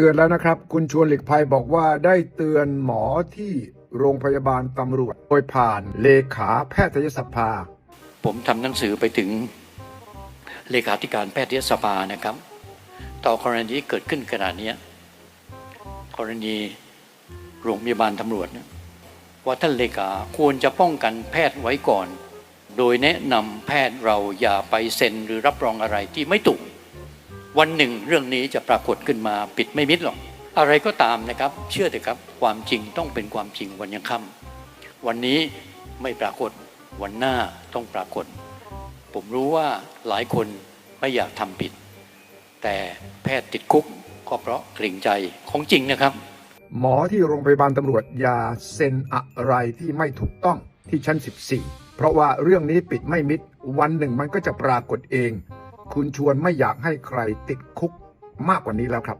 เตือนแล้วนะครับ คุณชวนหลีกภัยบอกว่าได้เตือนหมอที่โรงพยาบาลตำรวจ โดยผ่านเลขาแพทยสภา ผมทำหนังสือไปถึงเลขาธิการแพทยสภานะครับ ต่อกรณีที่เกิดขึ้นขนาดนี้กรณีโรงพยาบาลตำรวจ ว่าท่านเลขาควรจะป้องกันแพทย์ไว้ก่อน โดยแนะนำแพทย์เราอย่าไปเซ็นหรือรับรองอะไรที่ไม่ถูก วันหนึ่งเรื่องนี้จะปรากฏขึ้นมาปิดไม่มิดหรอก อะไรก็ตามนะครับ เชื่อเถอะครับความจริงต้องเป็นความจริงวันยังค่ำวันนี้ไม่ปรากฏวันหน้าต้องปรากฏ ผมรู้ว่าหลายคนไม่อยากทำผิด แต่แพทย์ติดคุกก็เพราะเกรงใจของจริงนะครับ หมอที่โรงพยาบาลตำรวจอย่าเซ็นอะไรที่ไม่ถูกต้องที่ชั้น 14 เพราะว่าเรื่องนี้ปิดไม่มิด วันหนึ่งมันก็จะปรากฏเอง คุณชวนไม่อยากให้ใครติดคุกมากกว่านี้แล้วครับ